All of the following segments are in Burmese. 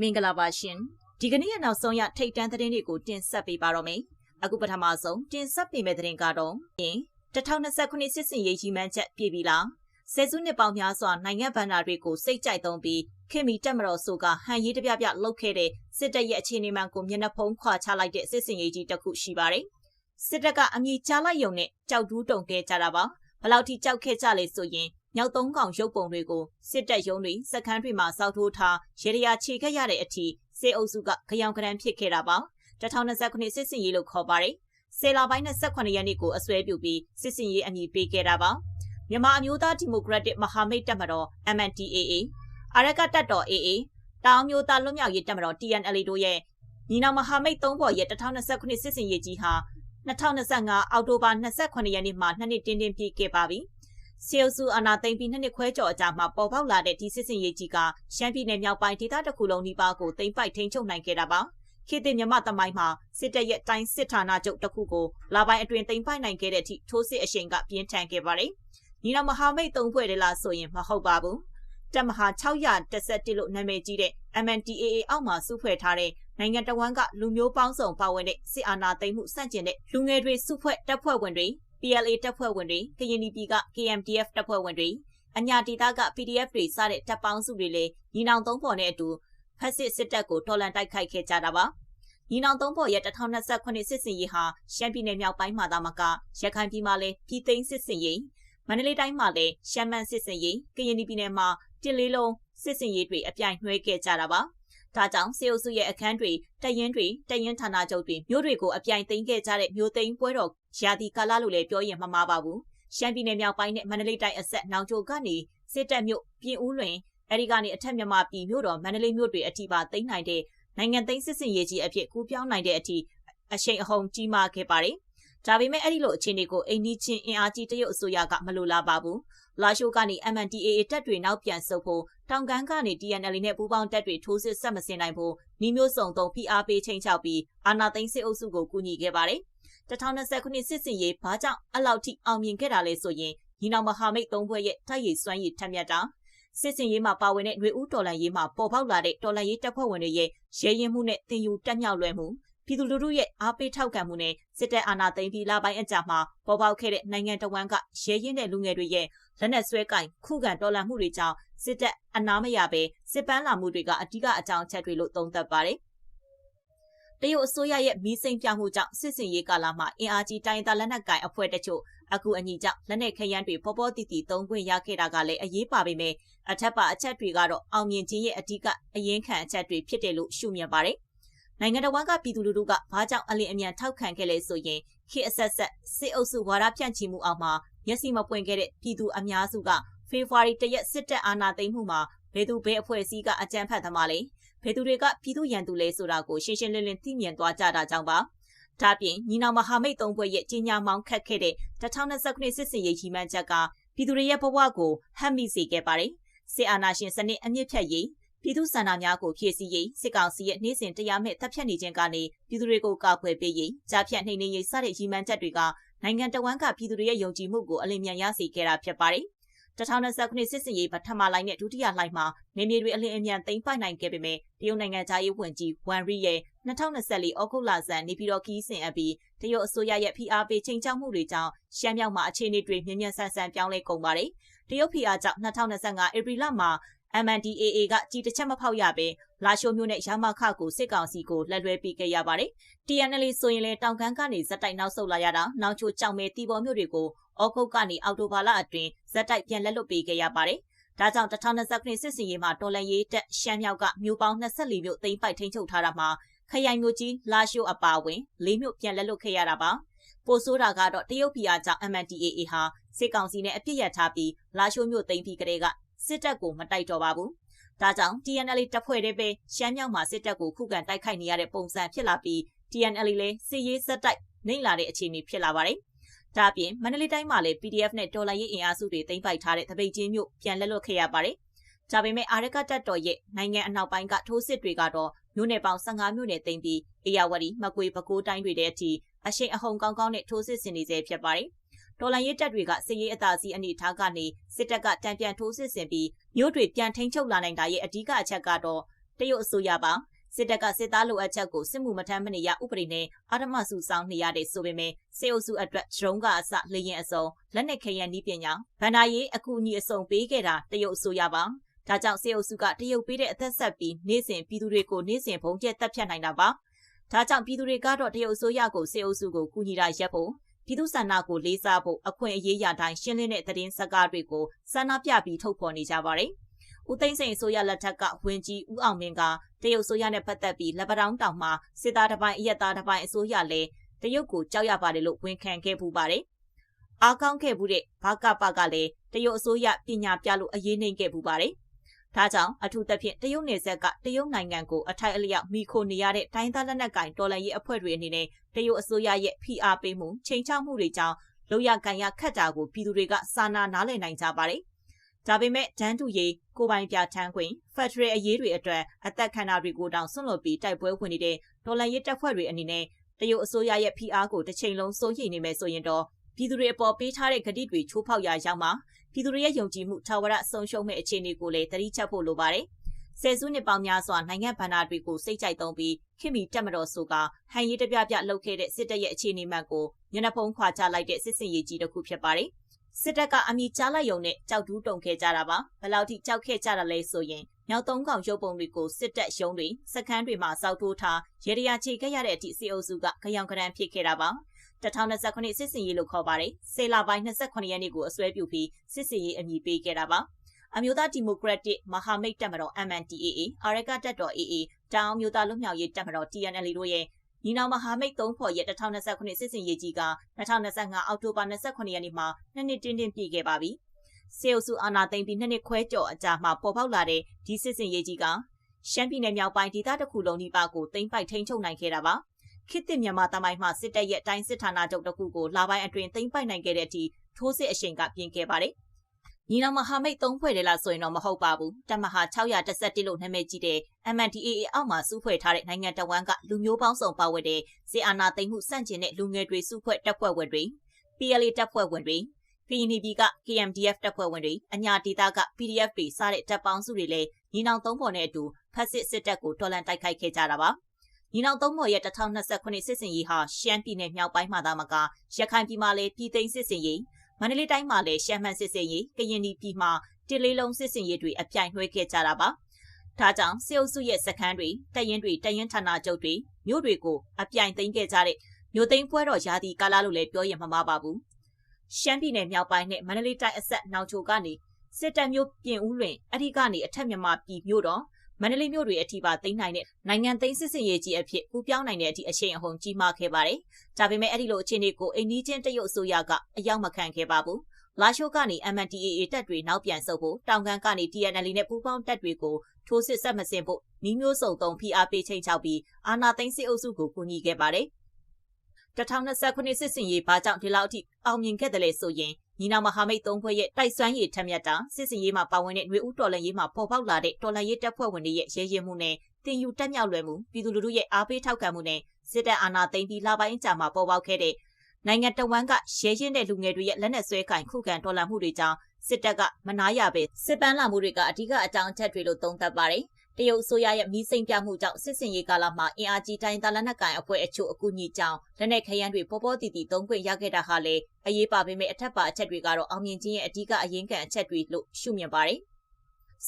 မင်္ဂလာပါရှင်ဒီကနေ့ရဲ့နောက်ဆုံးရထိတ်တန်းသတင်းတွေကိုတင်ဆက်ပေးပါတော့မယ်အခုပထမဆုံးတင်ဆက်ပေးမယ့်သတင်းကတော့ရင်2029စစ်စင်ရေးကြီးမှန်းချက်ပြည်ပြီလားဆယ်စုနှစ်ပေါင်းများစွာနိုင်ငံဗန္ဒာတွေကိုစိတ်ကြိုက်သုံးပြီးခင်မီတက်မတော်ဆိုကဟန်ရေးတပြပြလှုပ်ခဲ့တဲ့စစ်တပ်ရဲ့အခြေအနေမှန်ကိုမျက်နှာဖုံးခွာချလိုက်တဲ့စစ်စင်ရေးကြီးတစ်ခုရှိပါတယ်စစ်တပ်ကအမြင့်ချလိုက်ယုံနဲ့ကြောက်တူးတုံခဲ့ကြတာပါဘလောက်ထိကြောက်ခဲ့ကြလဲဆိုရင် မြောက်သုံးကောင်ရုပ်ပုံတွေကိုစစ်တပ်ရုံးတွေစခန်းတွေမှာစောက်ထိုးထားရေတရာခြေခဲ့ရတဲ့အထိစေအုပ်စုကကြောင်ကရန်ဖြစ်ခဲ့တာပါ2029စစ်စင်ရေးလို့ခေါ်ပါတယ်စေလာပိုင်း28ရက်နေ့ကိုအစွဲပြုပြီးစစ်စင်ရေးအမည်ပေးခဲ့တာပါမြန်မာအမျိုးသားဒီမိုကရက်တစ်မဟာမိတ်တပ်မတော် MNDAA အာရကတပ်တော် AA တောင်မျိုးသားလွတ်မြောက်ရေးတပ်မတော် TNLA တို့ရဲ့ညီနောင်မဟာမိတ်သုံးဖော်ရဲ့2029စစ်စင်ရေးကြီးဟာ2025အောက်တိုဘာ28ရက်နေ့မှာနှစ်နှစ်တင်းတင်းပြည့်ခဲ့ပါပြီ။ ဆီယိုဆူအာနာသိမ့်ပြီးနှစ်နှစ်ခွဲကျော်အကြာမှာပေါ်ပေါက်လာတဲ့ဒီစစ်စင်ရေးကြီးကရှမ်းပြည်နယ်မြောက်ပိုင်းဒေသတစ်ခုလုံးနီးပါးကိုသိမ့်ပိုက်ထိန်းချုပ်နိုင်ခဲ့တာပါ။ခေတ်သစ်မြမသမိုင်းမှာစစ်တပ်ရဲ့တိုင်းစစ်ဌာနချုပ်တစ်ခုကိုလာပိုင်းအတွင်းသိမ့်ပိုက်နိုင်ခဲ့တဲ့အထိထိုးစစ်အရှိန်ကပြင်းထန်ခဲ့ပါတယ်။ညီတော်မဟာမိတ်သုံးဖွဲ့တလားဆိုရင်မဟုတ်ပါဘူး။တပ်မဟာ611လို့နာမည်ကြီးတဲ့ MNDAA အောက်မှာစုဖွဲ့ထားတဲ့နိုင်ငံတော်ဝန်ကလူမျိုးပေါင်းစုံပါဝင်တဲ့စစ်အာဏာသိမ်းမှုစန့်ကျင်တဲ့လူငယ်တွေစုဖွဲ့တပ်ဖွဲ့ဝင်တွေ PLA တပ်ဖွဲ့ဝင်တွေကရင်ပြည်က KMDF တပ်ဖွဲ့ဝင်တွေအညာဒေသက PDF တွေစတဲ့တပ်ပေါင်းစုတွေလည်းညီနောင်သုံးဖော်နဲ့အတူဖက်စစ်စစ်တပ်ကိုတော်လှန်တိုက်ခိုက်ခဲ့ကြတာပါညီနောင်သုံးဖော်ရဲ့2029စစ်စင်ရေးဟာရှမ်းပြည်နယ်မြောက်ပိုင်းမှာသာမကရခိုင်ပြည်မှာလည်းပြည်သိမ်းစစ်စင်ရေးမန္တလေးတိုင်းမှာလည်းရှမ်းမန်းစစ်စင်ရေးကရင်ပြည်နယ်မှာတစ်လေးလုံးစစ်စင်ရေးတွေအပြိုင်နှွှဲခဲ့ကြတာပါဒါကြောင့်စေအုပ်စုရဲ့အခန်းတွေတရင်တွေတရင်ဌာနချုပ်တွေမြို့တွေကိုအပြိုင်သိမ်းခဲ့ကြတဲ့မြို့သိမ်းပွဲတော် ရာသီကာလလို့လည်းပြောရင်မမှားပါဘူးရှမ်းပြည်နယ်မြောက်ပိုင်းနဲ့မန္တလေးတိုင်းအဆက်နောင်ချိုကနေစစ်တပ်မြို့ပြင်ဦးလွင်အဲဒီကနေအထက်မြန်မာပြည်မြို့တော်မန္တလေးမြို့တွေအထိပါသိမ်းနိုင်တဲ့နိုင်ငံသိမ်းစစ်စင်ရေးကြီးအဖြစ်ကူးပြောင်းနိုင်တဲ့အထိအရှိန်အဟုန်ကြီးမားခဲ့ပါတယ်ဒါပေမဲ့အဲ့ဒီလိုအခြေအနေကိုအိန္ဒိချင်းအင်အားကြီးတရုတ်အစိုးရကမလိုလားပါဘူး။လာရှိုးကနေ MNDAA တပ်တွေနောက်ပြန်ဆုတ်ဖို့တောင်ကမ်းကနေ TNL နဲ့ပူးပေါင်းတပ်တွေထိုးစစ်ဆက်မစင်နိုင်ဖို့နှီးမျိုးစုံသုံးဖိအားပေးချိန်ချောက်ပြီးအာဏာသိမ်းစစ်အုပ်စုကိုကူညီခဲ့ပါတယ်။ 2020ခုနှစ်စစ်စင်ရေးဘာကြောင့်အလောက်ထိအောင်မြင်ခဲ့တာလဲဆိုရင်ညီနောင်မဟာမိတ်သုံးဘွဲ့ရဲ့တိုက်ရိုက်စွမ်းရည်ထက်မြက်တာစစ်စင်ရေးမှာပါဝင်တဲ့ຫນွေဦးတော်လန်ရေးမှာပေါ်ပေါက်လာတဲ့တော်လန်ရေးတပ်ဖွဲ့ဝင်တွေရဲ့ရဲရင်မှုနဲ့တင်ယူတက်မြောက်လွယ်မှုပြည်သူလူထုရဲ့အားပေးထောက်ခံမှုနဲ့စစ်တပ်အာဏာသိမ်းပြီးလပိုင်းအကြာမှာပေါ်ပေါက်ခဲ့တဲ့နိုင်ငံတော်ဝန်ကရဲရင်တဲ့လူငယ်တွေရဲ့လက်နက်ဆွဲကင်ခုခံတော်လှန်မှုတွေကြောင့်စစ်တပ်အနာမရပဲစစ်ပန်းလာမှုတွေကအဓိကအကြောင်းချက်တွေလို့သုံးသပ်ပါတယ်။ တရုတ်အစိုးရရဲ့မီးစိမ်ပြမှုကြောင့်စစ်စင်ရေးကာလမှာအင်အားကြီးတိုင်းသားလက်နက်ကင်အဖွဲ့တချို့အခုအညီကြောင့်လက်နက်ခရမ်းတွေပေါ်ပေါ်တည်တည်သုံးခွင့်ရခဲ့တာကလည်းအရေးပါပေမဲ့အထက်ပါအချက်တွေကတော့အောင်မြင်ခြင်းရဲ့အဓိကအရင်ခံအချက်တွေဖြစ်တယ်လို့ရှုမြင်ပါတယ်နိုင်ငံတော်ဝန်ကပြည်သူလူထုကဘာကြောင့်အလင်းအမြန်ထောက်ခံခဲ့လဲဆိုရင်ခေအဆက်ဆက်စစ်အုပ်စုဝါဒဖြန့်ချီမှုအောက်မှာမျက်စိမပွင့်ခဲ့တဲ့ပြည်သူအများစုကဖေဖော်ဝါရီတရက်စစ်တပ်အာဏာသိမ်းမှုမှာဘယ်သူဘယ်အဖွဲ့အစည်းကအကြမ်းဖက်သမားလဲ ဘယ်သူတွေကပြည်သူရန်သူလဲဆိုတာကိုရှင်းရှင်းလင်းလင်းသိမြင်သွားကြတာကြောင့်ပါဒါပြင်ညီနောင်မဟာမိတ်သုံးဘွဲ့ရဲ့ကြီးညာမောင်းခတ်ခဲ့တဲ့2019စစ်စင်ရေးကြီးမှန်းချက်ကပြည်သူတွေရဲ့ဘဝကိုဟပ်မိစေခဲ့ပါတယ်စစ်အာဏာရှင်စနစ်အမြင့်ဖြတ်ရေးပြည်သူ့ဆန္ဒများကိုဖြည့်ဆည်းရေးစစ်ကောင်စီရဲ့နေ့စဉ်တရားမဲ့တပ်ဖြတ်နေခြင်းကနေပြည်သူတွေကိုကာကွယ်ပေးရေးကြားဖြတ်နှိမ်နင်းရေးစတဲ့ရည်မှန်းချက်တွေကနိုင်ငံတော်ဝန်ကပြည်သူတွေရဲ့ယုံကြည်မှုကိုအလင်းမြန်ရစေခဲ့တာဖြစ်ပါတယ်။ 2020ခုနှစ်စစ်စင်ရေးပထမလိုင်းနဲ့ဒုတိယလိုင်းမှာနေမြေတွေအလင်းအမြန်သိမ်းပိုက်နိုင်ခဲ့ပေမဲ့တရုတ်နိုင်ငံသားရေးဝန်ကြီးဝမ်ရီရဲ့2024ဩဂုတ်လဆန်နေပြည်တော်ခီးစဉ်အပြီးတရုတ်အစိုးရရဲ့ဖိအားပေးချိန်ချောက်မှုတွေကြောင့်ရှမ်းမြောက်မှာအခြေအနေတွေမြင့်မြတ်ဆန်းဆန်းပြောင်းလဲကုန်ပါတယ်။တရုတ်ဖိအားကြောင့်2025ဧပြီလမှာ MNDAA ကကြီးတစ်ချက်မဖောက်ရပဲလာရှိုးမျိုးနဲ့ရမခကိုစစ်ကောင်စီကိုလက်လွဲပေးခဲ့ရပါတယ်။ TNL ဆိုရင်လည်းတောင်ကန်းကနေဇက်တိုက်နောက်ဆုတ်လာရတာနောက်ချိုကြောင်မဲတီပေါ်မျိုးတွေကို အောက်ကုတ်ကနေအောက်တိုဘာလအတွင်းဇက်တိုက်ပြန်လက်လွတ်ပေးခဲ့ရပါတယ်။ဒါကြောင့်2020ခုနှစ်စစ်စင်ရေးမှာတော်လန်ရေးတက်ရှမ်းမြောက်ကမြို့ပေါင်း24မြို့သိမ်းပိုက်ထိန်းချုပ်ထားတာမှာခရိုင်မြို့ကြီးလာရှိုးအပါဝင်၄မြို့ပြန်လက်လွတ်ခဲ့ရတာပါ။ပိုဆိုးတာကတော့တရုတ်ပြည်အားကြောင့် MNDAA ဟာစစ်ကောင်စီနဲ့အပြစ်ရထားပြီးလာရှိုးမြို့သိမ်းပြီးကလေးကစစ်တပ်ကိုမတိုက်တော့ပါဘူး။ဒါကြောင့် TNL တပ်ဖွဲ့တွေပဲရှမ်းမြောက်မှာစစ်တပ်ကိုခုခံတိုက်ခိုက်နေရတဲ့ပုံစံဖြစ်လာပြီး TNL လည်းစစ်ရေးစက်တိုက်နှိမ့်လာတဲ့အခြေအနေဖြစ်လာပါတယ်။ ဒါ့အပြင်မန္တလေးတိုင်းမှာလည်း PDF နဲ့တော်လိုင်းရေးအင်အားစုတွေတင်ပိုက်ထားတဲ့တပိတ်ချင်းမျိုးပြန်လက်လွတ်ခဲ့ရပါတယ်။ဒါပေမဲ့အာရကတပ်တော်ရဲ့နိုင်ငံအနောက်ပိုင်းကထိုးစစ်တွေကတော့မြို့နယ်ပေါင်း15မြို့နယ်သိမ်းပြီးအေရဝတီမကွေပဲခူးတိုင်းတွေတဲ့အထိအရှိန်အဟုန်ကောင်းကောင်းနဲ့ထိုးစစ်ဆင်နေစေဖြစ်ပါတယ်။တော်လန်ရေးတပ်တွေကစစ်ရေးအသာစီးအနေထားကနေစစ်တပ်ကတံပြန်ထိုးစစ်ဆင်ပြီးမြို့တွေပြန်ထိန်းချုပ်လာနိုင်တာရဲ့အဓိကအချက်ကတော့တရုတ်အစိုးရပါ စစ်တပ်ကစစ်သားလိုအပ်ချက်ကိုစစ်မှုမထမ်းမနေရဥပဒေနဲ့အာဓမစုဆောင်နေရတဲ့ဆိုပေမဲ့စေအုပ်စုအတွက်ဒရုန်းကအစလေရင်အစုံလက်နက်ခဲယံဤပညာဗန္ဒာရေးအကူအညီအစုံပေးခဲ့တာတရုတ်အစိုးရပါဒါကြောင့်စေအုပ်စုကတရုတ်ပေးတဲ့အသက်ဆက်ပြီးနေ့စဉ်ပြည်သူတွေကိုနေ့စဉ်ဘုံကျက်တပ်ဖြတ်နိုင်တာပါဒါကြောင့်ပြည်သူတွေကတော့တရုတ်အစိုးရကိုစေအုပ်စုကိုကူညီတာရပ်ဖို့ပြည်သူ့ဆန္ဒကိုလေးစားဖို့အခွင့်အရေးရတိုင်းရှင်းလင်းတဲ့သတင်းစကားတွေကိုဆန္ဒပြပြီးထုတ်ဖော်နေကြပါတယ်။ ဦးသိန်းစိန်အစိုးရလက်ထက်ကဝင်ကြီးဦးအောင်မင်းကတရုတ်အစိုးရနဲ့ပတ်သက်ပြီးလက်ပတောင်းတောင်မှာစစ်သားတစ်ပိုင်းအရက်သားတစ်ပိုင်းအစိုးရလည်းတရုတ်ကိုကြောက်ရပါတယ်လို့ဝန်ခံခဲ့ပူပါတယ်။အားကောင်းခဲ့မှုတဲ့ဘာကပကလည်းတရုတ်အစိုးရပညာပြလို့အရေးနှိမ်ခဲ့ပူပါတယ်။ဒါကြောင့်အထူးသဖြင့်တရုတ်နယ်စပ်ကတရုတ်နိုင်ငံကိုအထိုက်အလျောက်မိခိုနေရတဲ့တိုင်းသားလက်နက်ကင်တော်လှန်ရေးအဖွဲ့တွေအနေနဲ့တရုတ်အစိုးရရဲ့ဖိအားပေးမှုချိန်ချောက်မှုတွေကြောင့်လောက်ရကန်ရခတ်တာကိုပြည်သူတွေကစာနာနားလည်နိုင်ကြပါတယ်။ ဒါပေမဲ့ဒန်းတူရေးကိုပိုင်ပြထန်းခွင်ဖက်ဒရယ်အရေးတွေအတွက်အသက်ခံတာတွေကိုတောင်ဆွန့်လွတ်ပြီးတိုက်ပွဲဝင်နေတဲ့ဒေါ်လာရေးတပ်ဖွဲ့တွေအနေနဲ့တရုတ်အစိုးရရဲ့ဖိအားကိုတစ်ချိန်လုံးစိုးရိမ်နေမယ်ဆိုရင်တော့ပြည်သူတွေအပေါ်ပေးထားတဲ့ကတိတွေချိုးဖောက်ရာရောက်မှာပြည်သူတွေရဲ့ယုံကြည်မှုထာဝရဆုံးရှုံးမဲ့အခြေအနေကိုလည်းသတိချက်ဖို့လိုပါတယ်။ဆယ်စုနှစ်ပေါင်းများစွာနိုင်ငံဗန္ဒာတွေကိုစိတ်ကြိုက်သုံးပြီးခင်မီတက်မတော်ဆိုကဟန်ရေးတပြပြလှုပ်ခဲ့တဲ့စစ်တပ်ရဲ့အခြေအနေမှန်ကိုညနေဖုံးခွာချလိုက်တဲ့စစ်စင်ရေးကြီးတစ်ခုဖြစ်ပါတယ်။ စစ်တပ်ကအမိကြားလိုက်ရုံနဲ့ကြောက်တူးတုံခဲ့ကြတာပါ။ဘယ်လောက်ထိကြောက်ခဲ့ကြတာလဲဆိုရင်မြောက်သုံးကောင်ရုပ်ပုံတွေကိုစစ်တပ်ရုံးတွေစခန်းတွေမှာစောက်ထိုးထားရေရရာချေခဲ့ရတဲ့အထိစီအုပ်စုကကြောင်ကရန်ဖြစ်ခဲ့တာပါ။2029စစ်စင်ရေးလို့ခေါ်ပါတယ်။ဆေလာပိုင်း28ရက်နေ့ကိုအစွဲပြုပြီးစစ်စင်ရေးအမည်ပေးခဲ့တာပါ။အမျိုးသားဒီမိုကရက်တစ်မဟာမိတ်တပ်မတော် MNDAA အာရကတပ်တော် AA တောင်မျိုးသားလူမျိုးရေးတပ်မတော် TNL တို့ရဲ့ ညီနောင်မဟာမိတ်သုံးဖော်ရဲ့2029စစ်စင်ရေးကြီးက2025အောက်တိုဘာ29ရက်နေ့မှာနှစ်နှစ်တင်းတင်းပြည့်ခဲ့ပါပြီ။စေအုပ်စုအာဏာသိမ်းပြီးနှစ်နှစ်ခွဲကျော်အကြာမှာပေါ်ပေါက်လာတဲ့ဒီစစ်စင်ရေးကြီးကရှမ်းပြည်နယ်မြောက်ပိုင်းဒေသတစ်ခုလုံးဒီပါကိုသိမ်းပိုက်ထိန်းချုပ်နိုင်ခဲ့တာပါ။ခေတ်သစ်မြန်မာတမိုင်းမှာစစ်တပ်ရဲ့တိုင်းစစ်ဌာနချုပ်တစ်ခုကိုလာပိုင်းအတွင်းသိမ်းပိုက်နိုင်ခဲ့တဲ့အထိထိုးစစ်အရှိန်ကပြင်ခဲ့ပါတယ်။ ညီနောင်မဟာမိတ်သုံးဖွဲ့တယ်လားဆိုရင်တော့မဟုတ်ပါဘူး။တမဟာ611လို့နာမည်ကြီးတဲ့ MNDAA အောက်မှာစုဖွဲ့ထားတဲ့နိုင်ငံတော်ဝန်ကလူမျိုးပေါင်းစုံပါဝင်တဲ့စေအာနာသိမ်းမှုစန့်ကျင်တဲ့လူငယ်တွေစုဖွဲ့တပ်ဖွဲ့ဝင်တွေ PLA တပ်ဖွဲ့ဝင်တွေကရင်ပြည်က KMDF တပ်ဖွဲ့ဝင်တွေအညာဒေသက PDF တွေစတဲ့တပ်ပေါင်းစုတွေလည်းညီနောင်သုံးဖော်နဲ့အတူဖက်စစ်စစ်တပ်ကိုတော်လှန်တိုက်ခိုက်ခဲ့ကြတာပါ။ညီနောင်သုံးမော်ရဲ့2029စစ်စင်ရေးဟာရှမ်းပြည်နယ်မြောက်ပိုင်းမှာသာမကရခိုင်ပြည်မှာလည်းပြည်သိမ်းစစ်စင်ရေး မန္တလေးတိုင်းမှာလည်းရှမ်းမှန်စစ်စင်ရေးကရင်ပြည်မှာတစ်လေးလုံးစစ်စင်ရေးတွေအပြိုင်နှွှဲခဲ့ကြတာပါဒါကြောင့်စေအုပ်စုရဲ့စခန်းတွေတရင်တွေတရင်ဌာနချုပ်တွေမြို့တွေကိုအပြိုင်သိမ်းခဲ့ကြတဲ့မြို့သိမ်းပွဲတော်ရာသီကာလလို့လည်းပြောရင်မမှားပါဘူးရှမ်းပြည်နယ်မြောက်ပိုင်းနဲ့မန္တလေးတိုင်းအဆက်နောင်ချိုကနေစစ်တပ်မျိုးပြင်ဦးလွင်အထက်ကနေအထက်မြန်မာပြည်မြို့တော် မန္တလေးမြို့တွေအထိပါသိမ်းနိုင်တဲ့နိုင်ငံသိမ်းစစ်စစ်ရေးကြီးအဖြစ်ပူပြောင်းနိုင်တဲ့အထိအရှိန်အဟုန်ကြီးမားခဲ့ပါတယ်။ဒါပေမဲ့အဲ့ဒီလိုအခြေအနေကိုအိန္ဒိချင်းတရုတ်အစိုးရကအရောက်မခံခဲ့ပါဘူး။လာရှိုးကနေ MNDAA တပ်တွေနောက်ပြန်ဆုတ်ဖို့တောင်ကန်ကနေ TNL နဲ့ပူးပေါင်းတပ်တွေကိုထိုးစစ်ဆက်မစင်ဖို့နီးမျိုးစုံသုံးဖိအားပေးချိန်ချောက်ပြီးအာဏာသိမ်းစစ်အုပ်စုကိုကူညီခဲ့ပါတယ်။2029စစ်စင်ရေးဘာကြောင့်ဒီလောက်အထိအောင်မြင်ခဲ့တယ်လဲဆိုရင် ညီနောင်မဟာမိတ်သုံးဖွဲ့ရဲ့တိုက်စွမ်းရည်ထက်မြက်တာစစ်စင်ရေးမှာပါဝင်တဲ့ຫນွေဦးတော်လှန်ရေးမှာပေါ်ပေါက်လာတဲ့တော်လှန်ရေးတပ်ဖွဲ့ဝင်တွေရဲ့ရဲရဲမှုနဲ့တင်ယူတက်မြောက်လွယ်မှုပြည်သူလူထုရဲ့အားပေးထောက်ခံမှုနဲ့စစ်တပ်အာဏာသိမ်းပြီးလပိုင်းကြာမှာပေါ်ပေါက်ခဲ့တဲ့နိုင်ငံတော်ဝန်ကရဲရင်တဲ့လူငယ်တွေရဲ့လက်နက်ဆွဲကင်ခုခံတော်လှန်မှုတွေကြောင့်စစ်တပ်ကမနာရပဲစစ်ပန်းလာမှုတွေကအဓိကအကြောင်းအချက်တွေလို့သုံးသပ်ပါတယ် တရုတ်အစိုးရရဲ့မီးစိမ်ပြမှုကြောင့်စစ်စင်ရေးကာလမှာအင်အားကြီးတိုင်းသားလက်နက်ကိုင်အဖွဲ့အချို့အကူအညီကြောင့်လက်နက်ခရမ်းတွေပေါ်ပေါ်တည်တည်သုံးခွင့်ရခဲ့တာဟာလေအရေးပါပေမဲ့အထက်ပါအချက်တွေကတော့အောင်မြင်ခြင်းရဲ့အဓိကအရင်ခံအချက်တွေလို့ရှုမြင်ပါတယ်။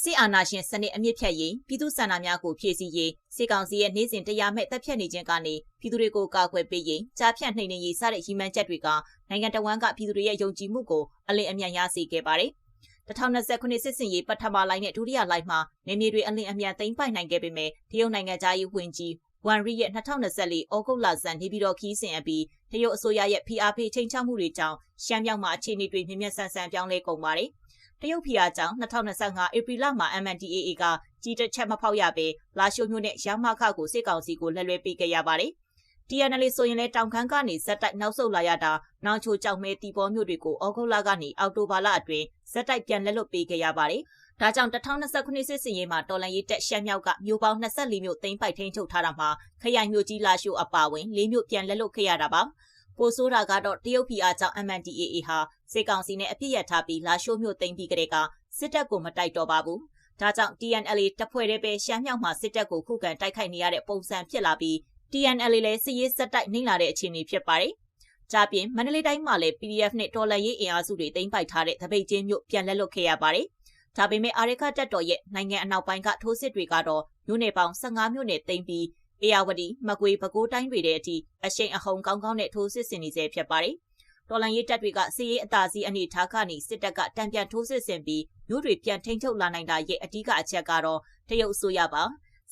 စစ်အာဏာရှင်စနစ်အမြင့်ဖြတ်ရေးပြည်သူ့ဆန္ဒများကိုဖြည့်ဆည်းရေးစစ်ကောင်စီရဲ့နေစဉ်တရားမဲ့တပ်ဖြတ်နေခြင်းကနေပြည်သူတွေကိုကာကွယ်ပေးရေးကြားဖြတ်နှိမ်နင်းရေးစတဲ့ရည်မှန်းချက်တွေကနိုင်ငံတော်ဝန်ကပြည်သူတွေရဲ့ယုံကြည်မှုကိုအလင်းအမြန်ရစေခဲ့ပါတယ်။ 2029စစ်စင်ရေးပထမလိုင်းနဲ့ဒုတိယလိုင်းမှာနေမြေတွေအလင်းအမြန်သိမ်းပိုက်နိုင်ခဲ့ပေမဲ့တရုတ်နိုင်ငံသားရေးဝင်ကြီးဝန်ရီရဲ့2024ဩဂုတ်လဆန်နေပြည်တော်ခီးစဉ်အပြီးတရုတ်အစိုးရရဲ့ PRP ချိန်ချမှုတွေကြောင့်ရှမ်းမြောက်မှာအခြေအနေတွေမြင့်မြတ်ဆန်ဆန်ပြောင်းလဲကုန်ပါတယ်။တရုတ်ဖီအားကြောင့်2025ဧပြီလမှာ MNDAA ကကြီးတစ်ချက်မဖောက်ရပဲလာရှိုးမြို့နဲ့ရမခကိုစစ်ကောင်စီကိုလက်လွဲပေးခဲ့ရပါတယ်။ TNL ဆိုရင်လည်းတောင်ခမ်းကနေဇက်တိုက်နောက်ဆုတ်လာရတာနောင်ချိုကြောက်မဲတီပေါ်မြို့တွေကိုဩဂုတ်လကနေအောက်တိုဘာလအတွင်းဇက်တိုက်ပြန်လက်လွတ်ပေးခဲ့ရပါတယ်။ဒါကြောင့်2029စစ်စင်ရေးမှာတော်လန်ရေးတက်ရှမ်းမြောက်ကမြို့ပေါင်း24မြို့သိမ်းပိုက်ထိန်းချုပ်ထားတာမှာခရိုင်မြို့ကြီးလာရှိုးအပါဝင်၄မြို့ပြန်လက်လွတ်ခဲ့ရတာပါ။ပိုဆိုးတာကတော့တရုတ်ပြည်အားကြောင့် MNDAA ဟာစစ်ကောင်စီနဲ့အပြစ်ရထားပြီးလာရှိုးမြို့သိမ်းပြီးကတည်းကစစ်တပ်ကိုမတိုက်တော့ပါဘူး။ဒါကြောင့် TNLA တပ်ဖွဲ့တွေပဲရှမ်းမြောက်မှာစစ်တပ်ကိုခုခံတိုက်ခိုက်နေရတဲ့ပုံစံဖြစ်လာပြီး TNLA လည်းစစ်ရေးဆက်တိုက်နှိမ့်လာတဲ့အခြေအနေဖြစ်ပါတယ်။ကြပြင်မန္တလေးတိုင်းမှာလည်း PDF နဲ့တော်လှန်ရေးအင်အားစုတွေတင်ပိုက်ထားတဲ့သပိတ်ချင်းမြို့ပြန်လက်လွတ်ခဲ့ရပါတယ်။ဒါပေမဲ့အာရခတက်တော်ရဲ့နိုင်ငံအနောက်ပိုင်းကထိုးစစ်တွေကတော့မြို့နယ်ပေါင်း15မြို့နယ်တိမ့်ပြီးအေယာဝတီမကွေပဲခူးတိုင်းတွေတဲ့အထိအရှိန်အဟုန်ကောင်းကောင်းနဲ့ထိုးစစ်ဆင်နေစေဖြစ်ပါတယ်။တော်လန်ရေးတပ်တွေကစီးရေးအသာစီးအနေထားကနေစစ်တပ်ကတံပြန်ထိုးစစ်ဆင်ပြီးမြို့တွေပြန်ထိန်းချုပ်လာနိုင်တာရဲ့အဓိကအချက်ကတော့တရုတ်အစိုးရပါ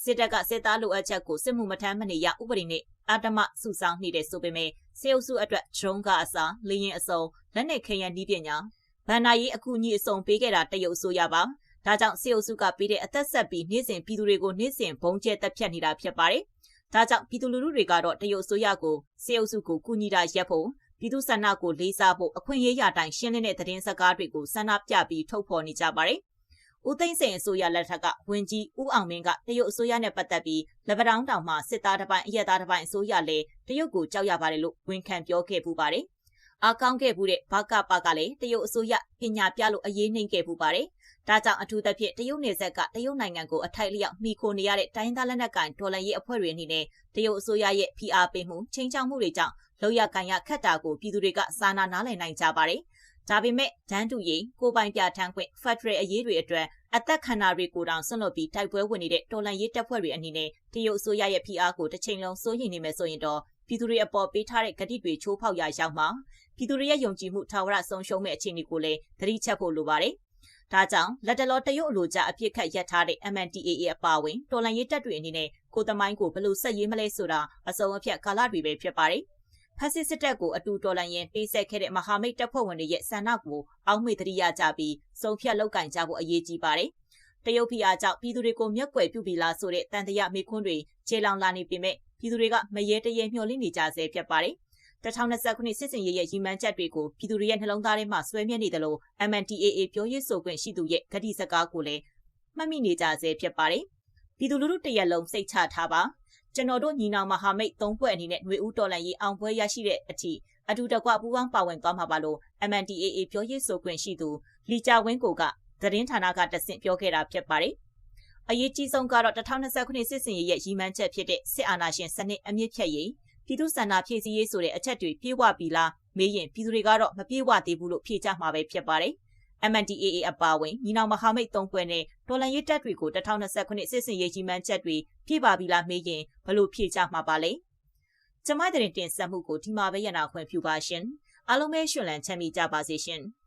စစ်တပ်ကစစ်သားလိုအပ်ချက်ကိုစစ်မှုမထမ်းမနေရဥပဒေနဲ့အာတမစုဆောင်နေတဲ့ဆိုပေမဲ့စေအုပ်စုအတွက်ဒရုန်းကအစားလေရင်အစုံလက်နဲ့ခရံဒီပညာဗန်နာရေးအကူအညီအစုံပေးခဲ့တာတရုတ်အစိုးရပါဒါကြောင့်စေအုပ်စုကပေးတဲ့အသက်ဆက်ပြီးနေ့စဉ်ပြည်သူတွေကိုနေ့စဉ်ဘုံကျဲတက်ဖြတ်နေတာဖြစ်ပါတယ်ဒါကြောင့်ပြည်သူလူထုတွေကတော့တရုတ်အစိုးရကိုစေအုပ်စုကိုကူညီတာရပ်ဖို့ပြည်သူဆန္ဒကိုလေးစားဖို့အခွင့်အရေးရတိုင်းရှင်းလင်းတဲ့သတင်းစကားတွေကိုဆန္ဒပြပြီးထုတ်ဖော်နေကြပါတယ်။ ဦးသိန်းစိန်အစိုးရလက်ထက်ကဝင်ကြီးဦးအောင်မင်းကတရုတ်အစိုးရနဲ့ပတ်သက်ပြီးလက်ပတောင်းတောင်မှစစ်သားတစ်ပိုင်းအရက်သားတစ်ပိုင်းအစိုးရလည်းတရုတ်ကိုကြောက်ရပါတယ်လို့ဝန်ခံပြောခဲ့ပူပါတယ်။အားကောင်းခဲ့မှုတဲ့ဘကပကလည်းတရုတ်အစိုးရပညာပြလို့အရေးနှိမ်ခဲ့ပူပါတယ်။ဒါကြောင့်အထူးသဖြင့်တရုတ်နယ်စပ်ကတရုတ်နိုင်ငံကိုအထိုက်လျောက်မိခိုနေရတဲ့တိုင်းသားလက်နက်ကိုင်ဒေါ်လာရေးအဖွဲ့တွေအနေနဲ့တရုတ်အစိုးရရဲ့ဖိအားပေးမှုချင်းချောက်မှုတွေကြောင့်လောက်ရကန်ရခတ်တာကိုပြည်သူတွေကစာနာနားလည်နိုင်ကြပါတယ်။ ဒါပေမဲ့ဒန်းတူရင်ကိုပိုင်ပြထန်းခွင့်ဖက်ဒရယ်အရေးတွေအတွက်အသက်ခန္ဓာတွေကိုတောင်ဆွန့်လွတ်ပြီးတိုက်ပွဲဝင်နေတဲ့တော်လန်ရေးတပ်ဖွဲ့တွေအနေနဲ့တရုတ်အစိုးရရဲ့ဖိအားကိုတစ်ချိန်လုံးစိုးရိမ်နေမယ်ဆိုရင်တော့ပြည်သူတွေအပေါ်ပေးထားတဲ့ဂတိတွေချိုးဖောက်ရာရောက်မှာပြည်သူတွေရဲ့ယုံကြည်မှုထာဝရဆုံးရှုံးမဲ့အခြေအနေကိုလည်းသတိချက်ဖို့လိုပါတယ်။ဒါကြောင့်လက်တလောတရုတ်အလိုကြအပြစ်ခတ်ရပ်ထားတဲ့ MNDAA အပါအဝင်တော်လန်ရေးတပ်တွေအနေနဲ့ကိုသမိုင်းကိုဘလို့ဆက်ရေးမလဲဆိုတာအစုံအဖြတ်ကာလတွေပဲဖြစ်ပါတယ်။ ဖက်စစ်စစ်တပ်ကိုအတူတော်လှန်ရင်ပေးဆက်ခဲ့တဲ့မဟာမိတ်တပ်ဖွဲ့ဝင်တွေရဲ့ဆန္ဒကိုအောက်မေ့တရိယာကြပြီးစုံဖြတ်လောက်ကင်ကြဖို့အရေးကြီးပါတယ်။တရုတ်ဖီအားကြောင့်ပြည်သူတွေကိုမျက်ကွယ်ပြုပြီးလားဆိုတဲ့တန်တရာမေခွန်းတွေခြေလောင်လာနေပေမဲ့ပြည်သူတွေကမရဲတရဲမျှော်လင့်နေကြဆဲဖြစ်ပါတယ်။2020ခုနှစ်စစ်စင်ရေးရဲ့ရီမန်းချက်တွေကိုပြည်သူတွေရဲ့နှလုံးသားထဲမှာဆွဲမြဲနေတယ်လို့ MNDAA ပြောရေးဆိုခွင့်ရှိသူရဲ့ဂတိစကားကိုလည်းမှတ်မိနေကြဆဲဖြစ်ပါတယ်။ပြည်သူလူထုတရက်လုံးစိတ်ချထားပါ ကျွန်တော်တို့ညီနောင်မဟာမိတ်၃ဖွဲ့အနေနဲ့ຫນွေဦးတော်လန်ရေးအောင်ပွဲရရှိတဲ့အထိအတူတကွပူးပေါင်းပါဝင်သွားမှာပါလို့ MNDAA ပြောရေးဆိုခွင့်ရှိသူလီချာဝင်းကိုကသတင်းဌာနကတဆင့်ပြောခဲ့တာဖြစ်ပါတယ်။အရေးကြီးဆုံးကတော့2020ခုနှစ်စစ်စင်ရေးရဲ့ရည်မှန်းချက်ဖြစ်တဲ့စစ်အာဏာရှင်စနစ်အမြင့်ဖြတ်ရေးပြည်သူ့ဆန္ဒဖြည့်ဆည်းရေးဆိုတဲ့အချက်တွေပြေဝပြီလားမေးရင်ပြည်သူတွေကတော့မပြေဝသေးဘူးလို့ဖြေကြမှာပဲဖြစ်ပါတယ်။ MNDAA အပါအဝင်ညီနောင်မဟာမိတ်၃ဖွဲ့နဲ့တော်လန်ရေးတပ်တွေကို2020ခုနှစ်စစ်စင်ရေးကြီးမှန်းချက်တွေဖြည့်ပါပြီလားမေးရင်ဘလို့ဖြည့်ကြမှာပါလဲကျမတဲ့တင်ဆက်မှုကိုဒီမှာပဲရနာခွင့်ပြုပါရှင်အားလုံးပဲရှင်လန်းချမ်းမြေကြပါစေရှင်။